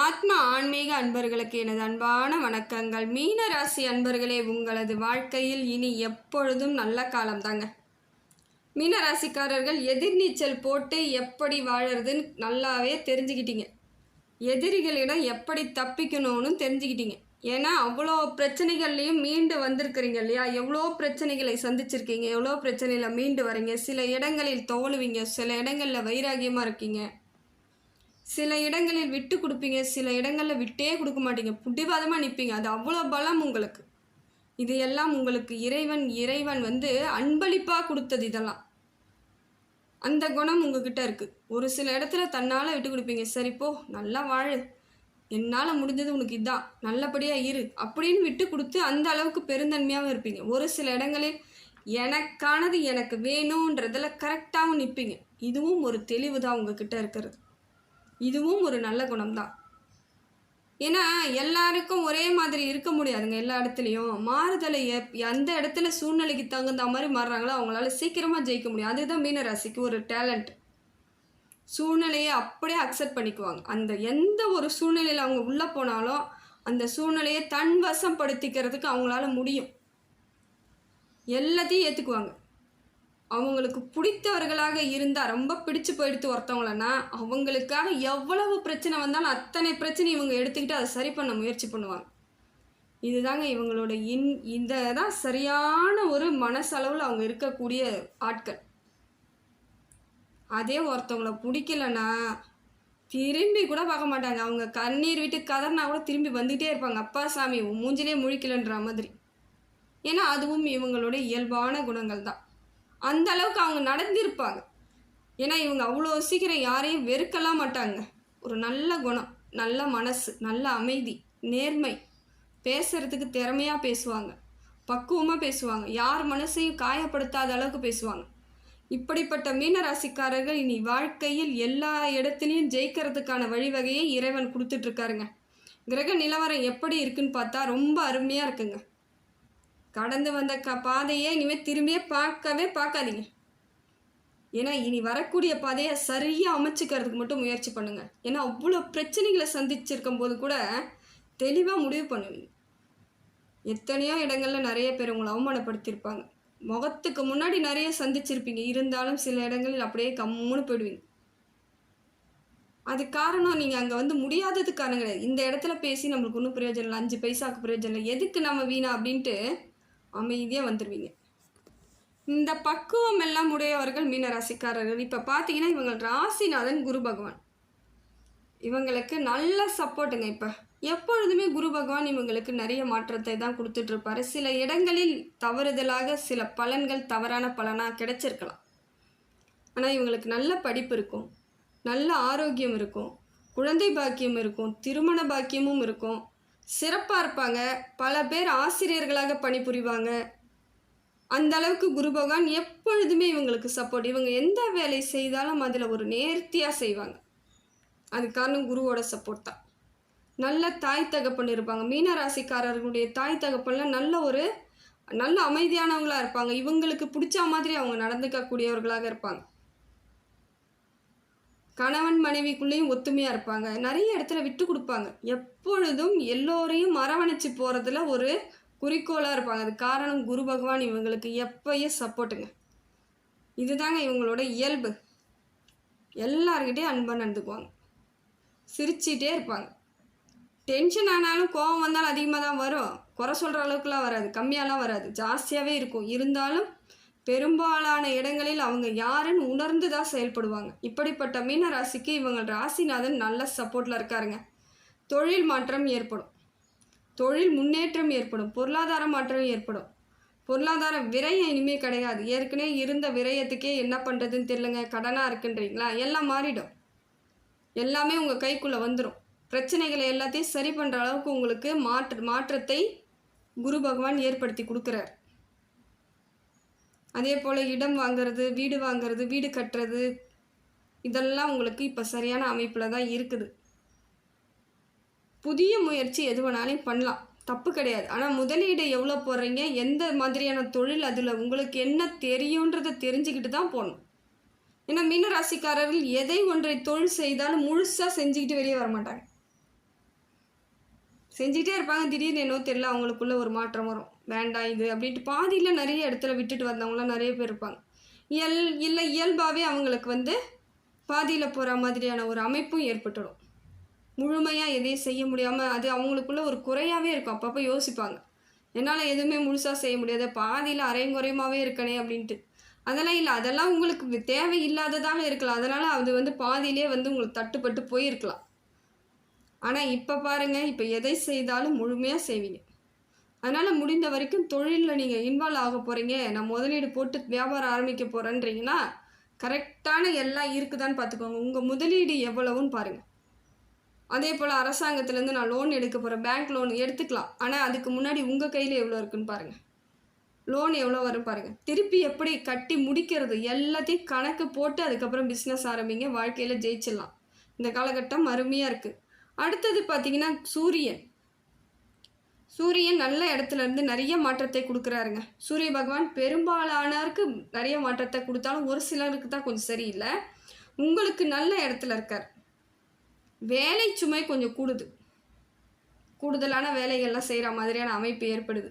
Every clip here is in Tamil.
ஆத்ம ஆன்மீக அன்பர்களுக்கு எனது அன்பான வணக்கங்கள். மீன ராசி அன்பர்களே உங்களது வாழ்க்கையில் இனி எப்பொழுதும் நல்ல காலம்தாங்க. மீன ராசிக்காரர்கள் எதிர்நீச்சல் போட்டு எப்படி வாழறதுன்னு நல்லாவே தெரிஞ்சுக்கிட்டீங்க. எதிரிகளிடம் எப்படி தப்பிக்கணும்னு தெரிஞ்சுக்கிட்டீங்க. ஏன்னா அவ்வளோ பிரச்சனைகள்லையும் மீண்டு வந்திருக்கிறீங்க இல்லையா? எவ்வளோ பிரச்சனைகளை சந்திச்சிருக்கீங்க? எவ்வளோ பிரச்சனையில் மீண்டு வரீங்க? சில இடங்களில் தோழுவீங்க சில இடங்களில் வைராகியமாக இருக்கீங்க. சில இடங்களில் விட்டு கொடுப்பீங்க சில இடங்களில் விட்டே கொடுக்க மாட்டீங்க. புடிவாதமாக நிற்பீங்க அது அவ்வளோ பலம் உங்களுக்கு. இது எல்லாம் உங்களுக்கு இறைவன் இறைவன் வந்து அன்பளிப்பாக கொடுத்தது இதெல்லாம். அந்த குணம் உங்ககிட்ட இருக்குது ஒரு சில இடத்துல தன்னால் விட்டு கொடுப்பீங்க. சரி போ நல்லா வாழு. என்னால் முடிஞ்சது உனக்கு இதான். நல்லபடியாக இரு அப்படின்னு விட்டு கொடுத்து அந்த அளவுக்கு பெருந்தன்மையாகவும் இருப்பீங்க. ஒரு சில இடங்களில் எனக்கானது எனக்கு வேணுன்றதில் கரெக்டாகவும் நிற்பீங்க இதுவும் ஒரு தெளிவு தான் உங்ககிட்ட இருக்கிறது. இதுவும் ஒரு நல்ல குணம்தான். ஏன்னா எல்லாருக்கும் ஒரே மாதிரி இருக்க முடியாதுங்க எல்லா இடத்துலையும். மாறுதலை எப் எந்த இடத்துல சூழ்நிலைக்கு தகுந்த மாதிரி மாறுறாங்களோ அவங்களால சீக்கிரமாக ஜெயிக்க முடியும். அதுதான் மீன ராசிக்கு ஒரு டேலண்ட் சூழ்நிலையை அப்படியே அக்செப்ட் பண்ணிக்குவாங்க. அந்த எந்த ஒரு சூழ்நிலையில் அவங்க உள்ளே போனாலும் அந்த சூழ்நிலையை தன் வசப்படுத்திக்கிறதுக்கு அவங்களால முடியும். எல்லாத்தையும் ஏற்றுக்குவாங்க அவங்களுக்கு பிடித்தவர்களாக இருந்தால் ரொம்ப பிடிச்சு போயிடுத்து ஒருத்தவங்களன்னா அவங்களுக்காக எவ்வளவு பிரச்சனை வந்தாலும் அத்தனை பிரச்சனை இவங்க எடுத்துக்கிட்டு அதை சரி பண்ண முயற்சி பண்ணுவாங்க. இதுதாங்க இவங்களோட இன் இந்த தான் சரியான ஒரு மனசளவில் அவங்க இருக்கக்கூடிய ஆட்கள். அதே ஒருத்தவங்கள பிடிக்கலன்னா திரும்பி கூட பார்க்க மாட்டாங்க. அவங்க கண்ணீர் விட்டு கதறினா கூட திரும்பி வந்துகிட்டே இருப்பாங்க. அப்பா சாமி மூஞ்சிலே முழிக்கலன்ற மாதிரி. ஏன்னா அதுவும் இவங்களோட இயல்பான குணங்கள் தான் அந்த அளவுக்கு அவங்க நடந்திருப்பாங்க. ஏன்னா இவங்க அவ்வளோ சீக்கிரம் யாரையும் வெறுக்கலாம் மாட்டாங்க. ஒரு நல்ல குணம் நல்ல மனசு நல்ல அமைதி நேர்மை. பேசுறதுக்கு திறமையாக பேசுவாங்க. பக்குவமாக பேசுவாங்க. யார் மனசையும் காயப்படுத்தாத அளவுக்கு பேசுவாங்க. இப்படிப்பட்ட மீனராசிக்காரர்கள் இனி வாழ்க்கையில் எல்லா இடத்துலையும் ஜெயிக்கிறதுக்கான வழிவகையை இறைவன் கொடுத்துட்ருக்காருங்க கிரக நிலவரம் எப்படி இருக்குன்னு பார்த்தா ரொம்ப அருமையாக இருக்குங்க. கடந்து வந்த க பாதையை இனிமேல் திரும்பியே பார்க்கவே பார்க்காதீங்க. ஏன்னா இனி வரக்கூடிய பாதையை சரியாக அமைச்சிக்கிறதுக்கு மட்டும் முயற்சி பண்ணுங்கள் ஏன்னா அவ்வளோ பிரச்சனைகளை சந்திச்சிருக்கும் போது கூட தெளிவாக முடிவு பண்ணுவீங்க. எத்தனையோ இடங்களில் நிறைய பேர் உங்களை அவமானப்படுத்தியிருப்பாங்க. முகத்துக்கு முன்னாடி நிறைய சந்திச்சிருப்பீங்க. இருந்தாலும் சில இடங்களில் அப்படியே கம்முன்னு போயிடுவீங்க. அது காரணம் நீங்கள் அங்கே வந்து முடியாதது காரணம் கிடையாது இந்த இடத்துல பேசி நம்மளுக்கு ஒன்றும் பிரயோஜனம் இல்லை. அஞ்சு பைசாவுக்கு பிரயோஜனம் இல்லை. எதுக்கு நம்ம வீணா அப்படின்ட்டு அமைதியாக வந்துடுவீங்க இந்த பக்குவம் எல்லாம் உடையவர்கள் மீன ராசிக்காரர்கள் இப்போ பார்த்தீங்கன்னா இவங்க ராசிநாதன் குரு பகவான். இவங்களுக்கு நல்ல சப்போர்ட்டுங்க இப்போ. எப்பொழுதுமே குரு பகவான் இவங்களுக்கு நிறைய மாற்றத்தை தான் கொடுத்துட்ருப்பாரு. சில இடங்களில் தவறுதலாக சில பலன்கள் தவறான பலனாக கிடைச்சிருக்கலாம். ஆனால் இவங்களுக்கு நல்ல படிப்பு இருக்கும். நல்ல ஆரோக்கியம் இருக்கும். குழந்தை பாக்கியம் இருக்கும். திருமண பாக்கியமும் இருக்கும். சிறப்பாக இருப்பாங்க. பல பேர் ஆசிரியர்களாக பணிபுரிவாங்க. அந்த அளவுக்கு குரு பகவான் எப்பொழுதுமே இவங்களுக்கு சப்போர்ட் இவங்க எந்த வேலை செய்தாலும் அதில் ஒரு நேர்த்தியாக செய்வாங்க. அது காரணம் குருவோட சப்போர்ட் தான். நல்ல தாய் தகப்பன் இருப்பாங்க. மீன ராசிக்காரர்களுடைய தாய் தகப்பன்லாம் நல்ல ஒரு நல்ல அமைதியானவங்களாக இருப்பாங்க. இவங்களுக்கு பிடிச்ச மாதிரி அவங்க நடந்துக்கக்கூடியவர்களாக இருப்பாங்க. கணவன் மனைவிக்குள்ளேயும் ஒத்துமையாக இருப்பாங்க. நிறைய இடத்துல விட்டு கொடுப்பாங்க. எப்பொழுதும் எல்லோரையும் மரவணைச்சு போகிறதுல ஒரு குறிக்கோளாக இருப்பாங்க. அது காரணம் குரு பகவான் இவங்களுக்கு எப்பயும் சப்போர்ட்டுங்க. இதுதாங்க இவங்களோட இயல்பு. எல்லாருக்கிட்டே அன்பாக நடந்துக்குவாங்க. சிரிச்சிட்டே இருப்பாங்க. டென்ஷன் ஆனாலும் கோபம் வந்தாலும் அதிகமாக தான் வரும். குறை சொல்கிற அளவுக்குலாம் வராது. கம்மியாலாம் வராது. ஜாஸ்தியாகவே இருக்கும். இருந்தாலும் பெரும்பாலான இடங்களில் அவங்க யாருன்னு உணர்ந்து தான் செயல்படுவாங்க. இப்படிப்பட்ட மீன ராசிக்கு இவங்க ராசிநாதன் நல்ல சப்போர்ட்டில் இருக்காருங்க. தொழில் மாற்றம் ஏற்படும். தொழில் முன்னேற்றம் ஏற்படும். பொருளாதார மாற்றம் ஏற்படும். பொருளாதார விரயம் இனிமேல் கிடையாது. ஏற்கனவே இருந்த விரயத்துக்கே என்ன பண்ணுறதுன்னு தெரிலங்க கடனாக இருக்குன்றீங்களா? எல்லாம் மாறிடும். எல்லாமே உங்கள் கைக்குள்ளே வந்துடும் பிரச்சனைகளை எல்லாத்தையும் சரி பண்ணுற அளவுக்கு உங்களுக்கு மாற்று மாற்றத்தை குரு பகவான் ஏற்படுத்தி கொடுக்குறார். அதே போல் இடம் வாங்கிறது வீடு வாங்கிறது வீடு கட்டுறது இதெல்லாம் உங்களுக்கு இப்போ சரியான அமைப்பில் தான் இருக்குது. புதிய முயற்சி எது வேணாலும் பண்ணலாம். தப்பு கிடையாது. ஆனால் முதலீடு எவ்வளோ போடுறீங்க? எந்த மாதிரியான தொழில் அதில் உங்களுக்கு என்ன தெரியுன்றதை தெரிஞ்சுக்கிட்டு தான் போகணும். ஏன்னா மீனராசிக்காரர்கள் எதை ஒன்றை தொழில் செய்தாலும் முழுசாக செஞ்சுக்கிட்டு வெளியே வர மாட்டாங்க செஞ்சிட்டே இருப்பாங்க. திடீர்னு என்னோ தெரில அவங்களுக்குள்ள ஒரு மாற்றம் வரும். வேண்டாம் இது அப்படின்ட்டு பாதியில் நிறைய இடத்துல விட்டுட்டு வந்தவங்களாம் நிறைய பேர் இருப்பாங்க. இயல் இல்லை இயல்பாகவே அவங்களுக்கு வந்து பாதியில் போகிற மாதிரியான ஒரு அமைப்பும் ஏற்பட்டுடும். முழுமையாக எதையும் செய்ய முடியாமல் அது அவங்களுக்குள்ள ஒரு குறையாகவே இருக்கும். அப்பப்போ யோசிப்பாங்க. என்னால் எதுவுமே முழுசாக செய்ய முடியாது. பாதியில் அரையும் குறையுமாவே இருக்கனே அப்படின்ட்டு. அதெல்லாம் இல்லை. அதெல்லாம் உங்களுக்கு தேவை இல்லாததாக இருக்கலாம். அதனால் அது வந்து பாதியிலே வந்து உங்களுக்கு தட்டுப்பட்டு போயிருக்கலாம். ஆனால் இப்போ பாருங்கள் இப்போ எதை செய்தாலும் முழுமையாக செய்வீங்க. அதனால் முடிந்த வரைக்கும் தொழிலில் நீங்கள் இன்வால்வ் ஆக போகிறீங்க நான் முதலீடு போட்டு வியாபாரம் ஆரம்பிக்க போகிறேன்றீங்கன்னா கரெக்டான எல்லாம் இருக்குதான்னு பார்த்துக்கோங்க உங்கள் முதலீடு எவ்வளவுன்னு பாருங்கள் அதே போல் அரசாங்கத்துலேருந்து நான் லோன் எடுக்க போகிறேன் பேங்க் லோன் எடுத்துக்கலாம். ஆனால் அதுக்கு முன்னாடி உங்கள் கையில் எவ்வளோ இருக்குன்னு பாருங்கள் லோன் எவ்வளோ வரும் பாருங்கள் திருப்பி எப்படி கட்டி முடிக்கிறது எல்லாத்தையும் கணக்கு போட்டு அதுக்கப்புறம் பிஸ்னஸ் ஆரம்பிங்க. வாழ்க்கையில் ஜெயிச்சிடலாம். இந்த காலகட்டம் அருமையாக இருக்குது அடுத்தது பார்த்தீங்கன்னா சூரியன். சூரியன் நல்ல இடத்துல இருந்து நிறைய மாற்றத்தை கொடுக்குறாருங்க. சூரிய பகவான் பெரும்பாலானருக்கு நிறைய மாற்றத்தை கொடுத்தாலும் ஒரு சிலருக்கு தான் கொஞ்சம் சரியில்லை. உங்களுக்கு நல்ல இடத்துல இருக்கார். வேலை சுமை கொஞ்சம் கூடுது. கூடுதலான வேலைகள்லாம் செய்கிற மாதிரியான அமைப்பு ஏற்படுது.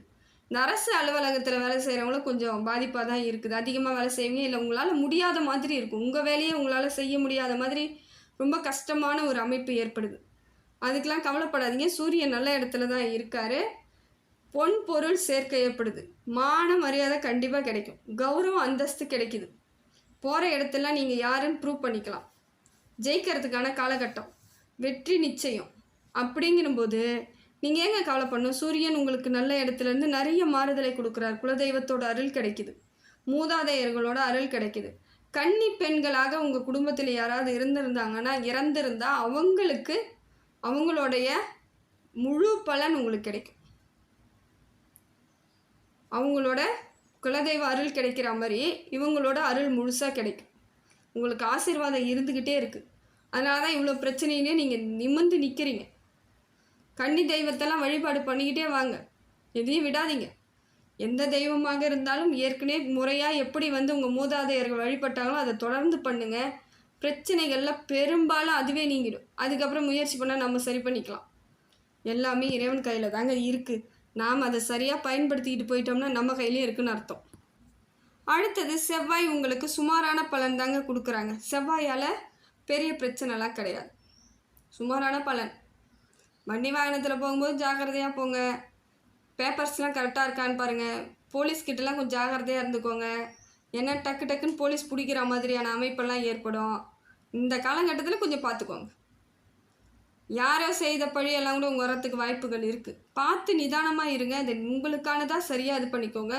இந்த அரசு அலுவலகத்தில் வேலை செய்கிறவங்களும் கொஞ்சம் பாதிப்பாக தான் இருக்குது. அதிகமாக வேலை செய்வீங்க இல்லை உங்களால் முடியாத மாதிரி இருக்கும். உங்கள் வேலையை உங்களால் செய்ய முடியாத மாதிரி ரொம்ப கஷ்டமான ஒரு அமைப்பு ஏற்படுது. அதுக்கெலாம் கவலைப்படாதீங்க. சூரியன் நல்ல இடத்துல தான் இருக்கார். பொன் பொருள் சேர்க்கை ஏற்படுது மான மரியாதை கண்டிப்பாக கிடைக்கும். கௌரவம் அந்தஸ்து கிடைக்குது. போகிற இடத்துல நீங்கள் யாருன்னு ப்ரூவ் பண்ணிக்கலாம். ஜெயிக்கிறதுக்கான காலகட்டம். வெற்றி நிச்சயம். அப்படிங்கும்போது நீங்கள் ஏங்க கவலைப்படணும்? சூரியன் உங்களுக்கு நல்ல இடத்துலேருந்து நிறைய மாறுதலை கொடுக்குறார். குலதெய்வத்தோட அருள் கிடைக்குது. மூதாதையர்களோட அருள் கிடைக்குது. கன்னி பெண்களாக உங்கள் குடும்பத்தில் யாராவது இருந்திருந்தாங்கன்னா இறந்திருந்தால் அவங்களுக்கு அவங்களுடைய முழு பலன் உங்களுக்கு கிடைக்கும். அவங்களோட குலதெய்வ அருள் கிடைக்கிற மாதிரி இவங்களோட அருள் முழுசாக கிடைக்கும். உங்களுக்கு ஆசீர்வாதம் இருந்துக்கிட்டே இருக்குது அதனால தான் இவ்வளோ பிரச்சனையிலே நீங்கள் நிமிர்ந்து நிற்கிறீங்க கன்னி தெய்வத்தெல்லாம் வழிபாடு பண்ணிக்கிட்டே வாங்க. எதையும் விடாதீங்க. எந்த தெய்வமாக இருந்தாலும் ஏற்கனவே முறையாக எப்படி வந்து உங்கள் மூதாதையர்கள் வழிபட்டாங்களோ அதை தொடர்ந்து பண்ணுங்கள் பிரச்சனைகளில் பெரும்பாலும் அதுவே நீங்கிடும். அதுக்கப்புறம் முயற்சி பண்ணால் நம்ம சரி பண்ணிக்கலாம். எல்லாமே இறைவன் கையில் தாங்க இருக்குது நாம் அதை சரியாக பயன்படுத்திக்கிட்டு போயிட்டோம்னா நம்ம கையிலே இருக்குன்னு அர்த்தம். அடுத்தது செவ்வாய் உங்களுக்கு சுமாரான பலன் தாங்க கொடுக்குறாங்க. செவ்வாயால் பெரிய பிரச்சனைலாம் கிடையாது. சுமாரான பலன். வண்டி வாகனத்தில் போகும்போது ஜாக்கிரதையாக போங்க. பேப்பர்ஸ்லாம் கரெக்டாக இருக்கான்னு பாருங்கள் போலீஸ்கிட்டலாம் கொஞ்சம் ஜாக்கிரதையாக இருந்துக்கோங்க. ஏன்னா டக்கு டக்குன்னு போலீஸ் பிடிக்கிற மாதிரியான அமைப்பெல்லாம் ஏற்படும். இந்த காலகட்டத்தில் கொஞ்சம் பார்த்துக்கோங்க யாரோ செய்த பழியெல்லாம் கூட உங்கள் வரத்துக்கு வாய்ப்புகள் இருக்குது பார்த்து நிதானமாக இருங்க. அது உங்களுக்கானதாக சரியாக இது பண்ணிக்கோங்க.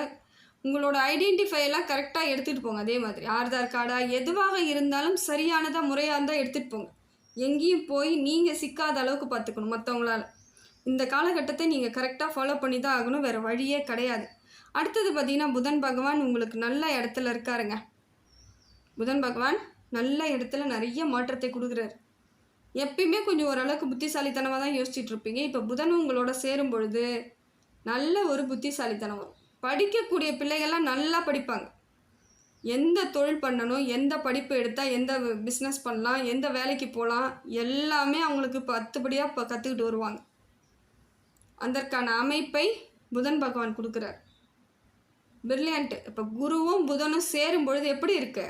உங்களோட ஐடென்டிஃபை எல்லாம் கரெக்டாக எடுத்துகிட்டு போங்க. அதே மாதிரி ஆதார் கார்டா எதுவாக இருந்தாலும் சரியானதாக முறையாக இருந்தால் எடுத்துகிட்டு போங்க. எங்கேயும் போய் நீங்கள் சிக்காத அளவுக்கு பார்த்துக்கணும் மற்றவங்களால் இந்த காலகட்டத்தை நீங்கள் கரெக்டாக ஃபாலோ பண்ணி தான் ஆகணும். வேறு வழியே கிடையாது. அடுத்தது பார்த்தீங்கன்னா புதன் பகவான் உங்களுக்கு நல்ல இடத்துல இருக்காருங்க. புதன் பகவான் நல்ல இடத்துல நிறைய மாற்றத்தை கொடுக்குறாரு. எப்பயுமே கொஞ்சம் ஓரளவுக்கு புத்திசாலித்தனமாக தான் யோசிச்சுட்டு இருப்பீங்க. இப்போ புதன் உங்களோட சேரும் பொழுது நல்ல ஒரு புத்திசாலித்தனம் வரும். படிக்கக்கூடிய பிள்ளைகள்லாம் நல்லா படிப்பாங்க. எந்த தொழில் பண்ணணும் எந்த படிப்பு எடுத்தால் எந்த பிஸ்னஸ் பண்ணலாம் எந்த வேலைக்கு போகலாம் எல்லாமே அவங்களுக்கு பத்துபடியாக இப்போ கற்றுக்கிட்டு வருவாங்க. அதற்கான அமைப்பை புதன் பகவான் கொடுக்குறார். பிரில்லியண்ட்டு இப்போ குருவும் புதனும் சேரும் பொழுது எப்படி இருக்கு?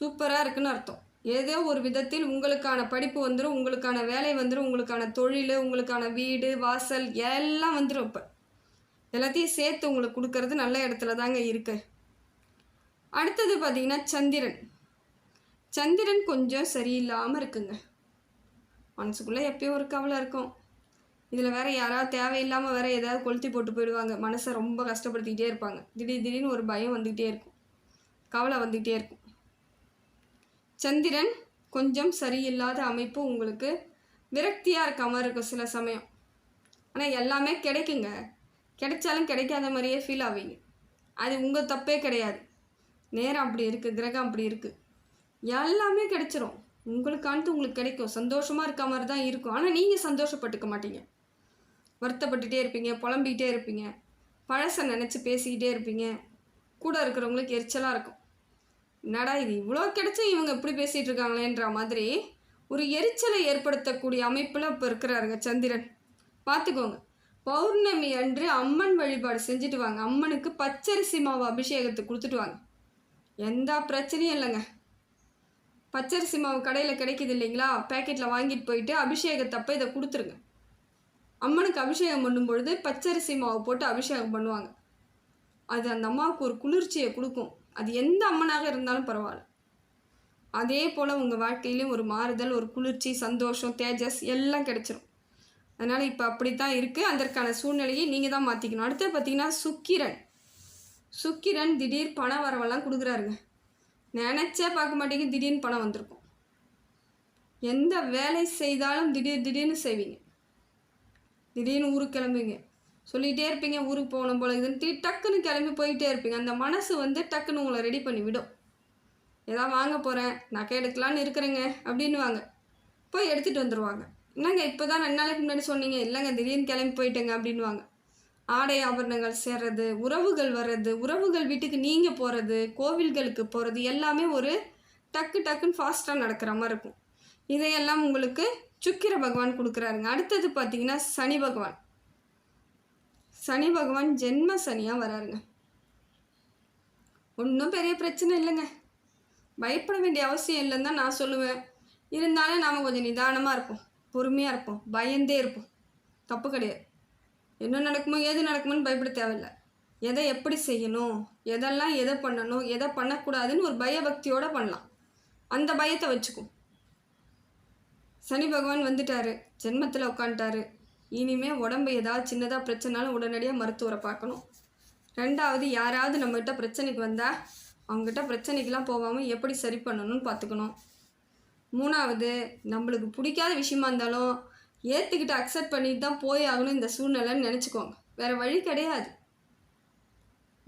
சூப்பராக இருக்குன்னு அர்த்தம். ஏதோ ஒரு விதத்தில் உங்களுக்கான படிப்பு வந்துடும் உங்களுக்கான வேலை வந்துடும் உங்களுக்கான தொழில் உங்களுக்கான வீடு வாசல் எல்லாம் வந்துடும் இப்போ. எல்லாத்தையும் சேர்த்து உங்களுக்கு கொடுக்கறது நல்ல இடத்துல தாங்க இருக்கு. அடுத்தது பார்த்தீங்கன்னா சந்திரன். சந்திரன் கொஞ்சம் சரியில்லாமல் இருக்குங்க. மனசுக்குள்ளே எப்பயும் ஒரு கவலை இருக்கும். இதில் வேற யாராவது தேவையில்லாமல் வேற ஏதாவது கொளுத்தி போட்டு போயிடுவாங்க. மனசை ரொம்ப கஷ்டப்படுத்திக்கிட்டே இருப்பாங்க. திடீர் திடீர்னு ஒரு பயம் வந்துக்கிட்டே இருக்கும். கவலை வந்துக்கிட்டே இருக்கும். சந்திரன் கொஞ்சம் சரியில்லாத அமைப்பு உங்களுக்கு விரக்தியாக இருக்க மாதிரி இருக்கும் சில சமயம். ஆனால் எல்லாமே கிடைக்குங்க. கிடைச்சாலும் கிடைக்காத மாதிரியே ஃபீல் ஆவீங்க. அது உங்கள் தப்பே கிடையாது. நேரம் அப்படி இருக்குது கிரகம் அப்படி இருக்குது எல்லாமே கிடைச்சிரும். உங்களுக்கானது உங்களுக்கு கிடைக்கும். சந்தோஷமாக இருக்க மாதிரி தான் இருக்கும். ஆனால் நீங்கள் சந்தோஷப்பட்டுக்க மாட்டீங்க. வருத்தப்பட்டுட்டே இருப்பீங்க புலம்பிக்கிட்டே இருப்பீங்க பழசை நினச்சி பேசிக்கிட்டே இருப்பீங்க. கூட இருக்கிறவங்களுக்கு எரிச்சலாக இருக்கும். என்னடா இது இவ்வளோ கிடச்சும் இவங்க இப்படி பேசிகிட்டு இருக்காங்களேன்ற மாதிரி ஒரு எரிச்சலை ஏற்படுத்தக்கூடிய அமைப்பில் இப்போ இருக்கிறாருங்க சந்திரன். பார்த்துக்கோங்க பௌர்ணமி அன்று அம்மன் வழிபாடு செஞ்சுட்டு வாங்க. அம்மனுக்கு பச்சரிசி மாவு அபிஷேகத்தை கொடுத்துட்டு வாங்க. எந்த பிரச்சனையும் இல்லைங்க. பச்சரிசி மாவு கடையில் கிடைக்குது இல்லைங்களா? பேக்கெட்டில் வாங்கிட்டு போயிட்டு அபிஷேகத்தப்போ இதை கொடுத்துருங்க. அம்மனுக்கு அபிஷேகம் பண்ணும் பொழுது பச்சரிசி மாவு போட்டு அபிஷேகம் பண்ணுவாங்க. அது அந்த அம்மாவுக்கு ஒரு குளிர்ச்சியை கொடுக்கும். அது எந்த அம்மனாக இருந்தாலும் பரவாயில்ல. அதே போல் உங்கள் வாழ்க்கையிலையும் ஒரு மாறுதல் ஒரு குளிர்ச்சி சந்தோஷம் தேஜஸ் எல்லாம் கிடச்சிரும். அதனால் இப்போ அப்படி தான் இருக்குது அதற்கான சூழ்நிலையை நீங்கள் தான் மாற்றிக்கணும் அடுத்து பார்த்தீங்கன்னா சுக்கிரன். சுக்கிரன் திடீர் பண வரவெல்லாம் கொடுக்குறாருங்க. நினச்சே பார்க்க மாட்டேங்க. திடீர்னு பணம் வந்திருக்கும். எந்த வேலை செய்தாலும் திடீர் திடீர்னு செய்வீங்க. திடீர்னு ஊருக்கு கிளம்புவீங்க. சொல்லிகிட்டே இருப்பீங்க ஊருக்கு போகணும் போல இதுன்னு டக்குன்னு கிளம்பி போயிட்டே இருப்பீங்க. அந்த மனசு வந்து டக்குன்னு உங்களை ரெடி பண்ணி விடும். ஏதாவது வாங்க போகிறேன் நகை எடுக்கலான்னு இருக்கிறேங்க அப்படின்னு வாங்க போய் எடுத்துகிட்டு வந்துடுவாங்க என்னங்க இப்போ தான் ரெண்டு நாளைக்கு முன்னாடி சொன்னீங்க இல்லைங்க திடீர்னு கிளம்பி போயிட்டேங்க அப்படின்வாங்க ஆடை ஆபரணங்கள் சேர்றது உறவுகள் வர்றது உறவுகள் வீட்டுக்கு நீங்கள் போகிறது கோவில்களுக்கு போகிறது எல்லாமே ஒரு டக்கு டக்குன்னு ஃபாஸ்ட்டாக நடக்கிற மாதிரி இருக்கும். இதையெல்லாம் உங்களுக்கு சுக்கிர பகவான் கொடுக்குறாருங்க. அடுத்தது பார்த்தீங்கன்னா சனி பகவான். சனி பகவான் ஜென்ம சனியாக வராருங்க. ஒன்றும் பெரிய பிரச்சனை இல்லைங்க. பயப்பட வேண்டிய அவசியம் இல்லைன்னு தான் நான் சொல்லுவேன். இருந்தாலும் நாம் கொஞ்சம் நிதானமாக இருப்போம். பொறுமையாக இருப்போம். பயந்தே இருப்போம். தப்பு கிடையாது. என்ன நடக்குமோ ஏது நடக்குமோன்னு பயப்பட தேவையில்லை. எதை எப்படி செய்யணும்? எதெல்லாம் எதை பண்ணணும்? எதை பண்ணக்கூடாதுன்னு ஒரு பயபக்தியோடு பண்ணலாம். அந்த பயத்தை வச்சுக்கும். சனி பகவான் வந்துட்டாரு. ஜென்மத்தில் உட்காந்துட்டாரு இனிமே உடம்பு ஏதாவது சின்னதாக பிரச்சனாலும் உடனடியாக மருத்துவரை பார்க்கணும். ரெண்டாவது யாராவது நம்மகிட்ட பிரச்சனைக்கு வந்தால் அவங்ககிட்ட பிரச்சனைக்கெலாம் போகாமல் எப்படி சரி பண்ணணும்னு பார்த்துக்கணும். மூணாவது நம்மளுக்கு பிடிக்காத விஷயமா இருந்தாலும் ஏற்றுக்கிட்டு அக்செப்ட் பண்ணிட்டு தான் போய் ஆகணும் இந்த சூழ்நிலைன்னு நினச்சிக்கோங்க. வேறு வழி கிடையாது.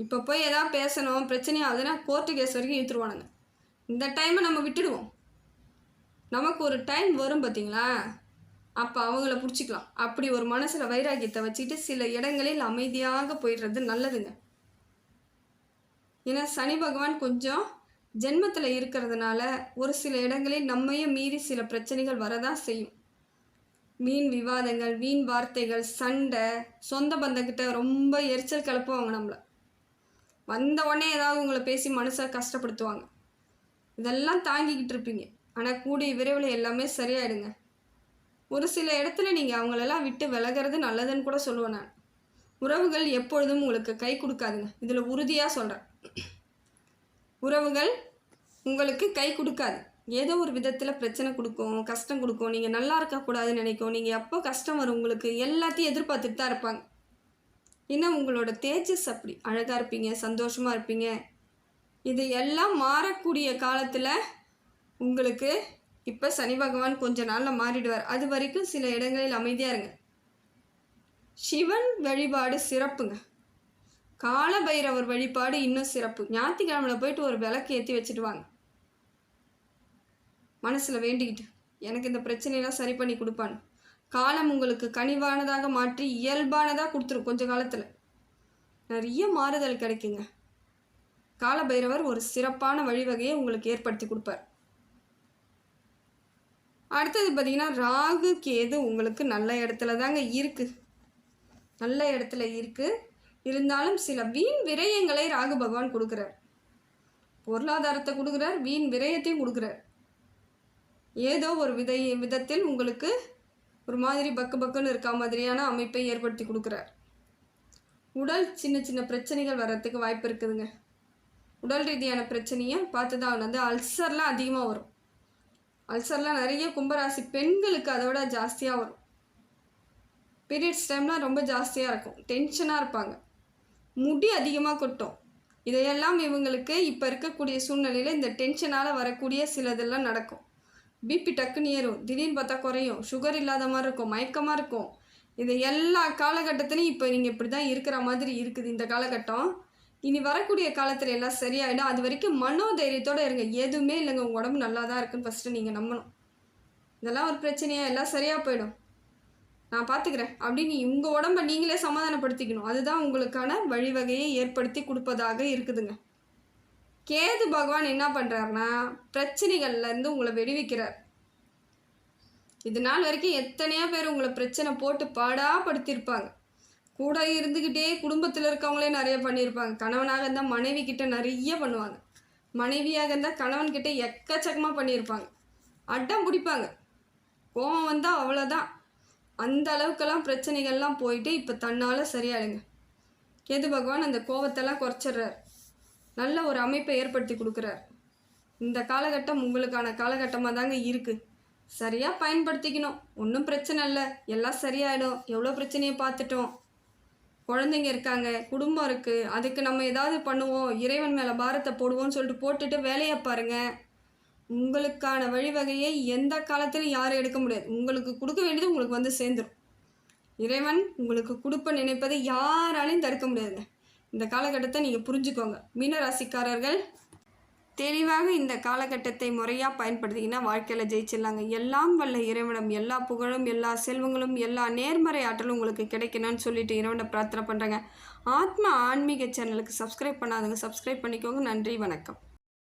இப்போ போய் எதாவது பேசணும் பிரச்சனையாகுதுன்னா கோர்ட்டு கேஸ் வரைக்கும் இழுத்துருவானுங்க. இந்த டைமை நம்ம விட்டுடுவோம். நமக்கு ஒரு டைம் வரும் பார்த்தீங்களா அப்போ அவங்கள பிடிச்சிக்கலாம். அப்படி ஒரு மனசில் வைராக்கியத்தை வச்சுக்கிட்டு சில இடங்களில் அமைதியாக போயிடுறது நல்லதுங்க. ஏன்னா சனி பகவான் கொஞ்சம் ஜென்மத்தில் இருக்கிறதுனால ஒரு சில இடங்களில் நம்மையே மீறி சில பிரச்சனைகள் வரதான் செய்யும். வீண் விவாதங்கள் வீண் வார்த்தைகள் சண்டை சொந்த பந்தக்கிட்ட ரொம்ப எரிச்சல் கிளப்புவாங்க நம்மளை. வந்த உடனே ஏதாவது உங்களை பேசி மனசை கஷ்டப்படுத்துவாங்க. இதெல்லாம் தாங்கிக்கிட்டு இருப்பீங்க. ஆனால் கூடிய விரைவில் எல்லாமே சரியாயிடுங்க. ஒரு சில இடத்துல நீங்கள் அவங்களெல்லாம் விட்டு விலகிறது நல்லதுன்னு கூட சொல்லுவேன் நான். உறவுகள் எப்பொழுதும் உங்களுக்கு கை கொடுக்காதுங்க. இதில் உறுதியாக சொல்கிறேன் உறவுகள் உங்களுக்கு கை கொடுக்காது. ஏதோ ஒரு விதத்தில் பிரச்சனை கொடுக்கும் கஷ்டம் கொடுக்கும். நீங்கள் நல்லா இருக்கக்கூடாதுன்னு நினைக்கும். நீங்கள் எப்போ கஷ்டம் வரும் உங்களுக்கு எல்லாத்தையும் எதிர்பார்த்துட்டு தான் இருப்பாங்க. இன்னும் உங்களோட தேஜஸ் அப்படி. அழகாக இருப்பீங்க சந்தோஷமாக இருப்பீங்க. இது எல்லாம் மாறக்கூடிய காலத்தில் உங்களுக்கு இப்போ சனி பகவான் கொஞ்ச நாளில் மாறிடுவார். அது வரைக்கும் சில இடங்களில் அமைதியாக இருங்க. சிவன் வழிபாடு சிறப்புங்க. கால பைரவர் வழிபாடு இன்னும் சிறப்பு. ஞாயிற்றுக்கிழமையில் போயிட்டு ஒரு விளக்கு ஏற்றி வச்சுட்டு வாங்க. மனசில் வேண்டிக்கிட்டு. எனக்கு இந்த பிரச்சனையெல்லாம் சரி பண்ணி கொடுப்பான்னு. காலம் உங்களுக்கு கனிவானதாக மாற்றி இயல்பானதாக கொடுத்துரும் கொஞ்ச காலத்தில். நிறைய மாறுதல் கிடைக்குங்க. காலபைரவர் ஒரு சிறப்பான வழிவகையை உங்களுக்கு ஏற்படுத்தி கொடுப்பார். அடுத்தது பார்த்தீங்கன்னா ராகு கேது உங்களுக்கு நல்ல இடத்துல தாங்க இருக்குது நல்ல இடத்துல இருக்குது இருந்தாலும் சில வீண் விரயங்களை ராகு பகவான் கொடுக்குறார். பொருளாதாரத்தை கொடுக்குறார் வீண் விரயத்தையும் கொடுக்குறார். ஏதோ ஒரு விதை விதத்தில் உங்களுக்கு ஒரு மாதிரி பக்கு பக்குன்னு இருக்க மாதிரியான அமைப்பை ஏற்படுத்தி கொடுக்குறார். உடல் சின்ன சின்ன பிரச்சனைகள் வர்றதுக்கு வாய்ப்பு இருக்குதுங்க. உடல் ரீதியான பிரச்சனையை பார்த்து தான் வந்து அல்சர்லாம் அதிகமாக வரும். அல்சர்லாம் நிறைய கும்பராசி பெண்களுக்கு அதை விட ஜாஸ்தியாக வரும். பீரியட்ஸ் டைம்லாம் ரொம்ப ஜாஸ்தியாக இருக்கும். டென்ஷனாக இருப்பாங்க. முடி அதிகமாக கொட்டும். இதையெல்லாம் இவங்களுக்கு இப்போ இருக்கக்கூடிய சூழ்நிலையில் இந்த டென்ஷனால் வரக்கூடிய சிலதெல்லாம் நடக்கும். பிபி டக்குன்னு ஏறும். திடீர்னு பார்த்தா குறையும். சுகர் இல்லாத மாதிரி இருக்கும். மயக்கமாக இருக்கும். இது எல்லா காலகட்டத்திலையும் இப்போ நீங்கள் இப்படி தான் இருக்கிற மாதிரி இருக்குது இந்த காலகட்டம். இனி வரக்கூடிய காலத்தில் எல்லாம் சரியாயிடும். அது வரைக்கும் மனோதைரியத்தோடு இருங்க. எதுவுமே இல்லைங்க. உங்கள் உடம்பு நல்லா தான் இருக்குன்னு ஃபஸ்ட்டு நீங்கள் நம்பணும். இதெல்லாம் ஒரு பிரச்சனையா? எல்லாம் சரியாக போயிடும். நான் பார்த்துக்கிறேன் அப்படின்னு உங்கள் உடம்ப நீங்களே சமாதானப்படுத்திக்கணும். அதுதான் உங்களுக்கான வழிவகையை ஏற்படுத்தி கொடுப்பதாக இருக்குதுங்க. கேது பகவான் என்ன பண்ணுறாருனா பிரச்சனைகள்லேருந்து உங்களை வெடிவிக்கிறார். இது நாள் வரைக்கும் எத்தனையோ பேர் உங்களை பிரச்சனை போட்டு பாடாப்படுத்தியிருப்பாங்க. கூட இருந்துக்கிட்டே குடும்பத்தில் இருக்கவங்களே நிறைய பண்ணியிருப்பாங்க. கணவனாக இருந்தால் மனைவி கிட்ட நிறைய பண்ணுவாங்க. மனைவியாக இருந்தால் கணவன் கிட்ட எக்கச்சக்கமாக பண்ணியிருப்பாங்க. அடம் பிடிப்பாங்க. கோவம் வந்தால் அவ்வளோதான் அந்த அளவுக்கெல்லாம் பிரச்சனைகள்லாம் போயிட்டு இப்போ தன்னால் சரியாயிடுங்க. கேது பகவான் அந்த கோபத்தெல்லாம் குறைச்சிடுறார். நல்ல ஒரு அமைப்பை ஏற்படுத்தி கொடுக்குறார். இந்த காலகட்டம் உங்களுக்கான காலகட்டமாக தாங்க இருக்குது சரியாக பயன்படுத்திக்கணும். ஒன்றும் பிரச்சனை இல்லை. எல்லாம் சரியாயிடும். எவ்வளோ பிரச்சனையை பார்த்துட்டோம். குழந்தைங்க இருக்காங்க குடும்பம் இருக்குது அதுக்கு நம்ம ஏதாவது பண்ணுவோம் இறைவன் மேலே பாரத்தை போடுவோம்னு சொல்லிட்டு போட்டுட்டு வேலையை பாருங்கள் உங்களுக்கான வழிவகையை எந்த காலத்திலும் யாரும் எடுக்க முடியாது. உங்களுக்கு கொடுக்க வேண்டியது உங்களுக்கு வந்து சேர்ந்துடும் இறைவன் உங்களுக்கு கொடுப்ப நினைப்பதை யாராலையும் தடுக்க முடியாதுங்க. இந்த காலகட்டத்தை நீங்கள் புரிஞ்சுக்கோங்க. மீனராசிக்காரர்கள் தெளிவாக இந்த காலகட்டத்தை முறையாக பயன்படுத்திங்கன்னா வாழ்க்கையில் ஜெயிச்சிடலாங்க. எல்லாம் வல்ல இறைவனம் எல்லா புகழும் எல்லா செல்வங்களும் எல்லா நேர்மறை ஆற்றலும் உங்களுக்கு கிடைக்கணும்னு சொல்லிட்டு இறைவனை பிரார்த்தனை பண்ணுறேங்க ஆத்மா ஆன்மீக சேனலுக்கு சப்ஸ்கிரைப் பண்ணாதுங்க சப்ஸ்கிரைப் பண்ணிக்கோங்க. நன்றி வணக்கம்.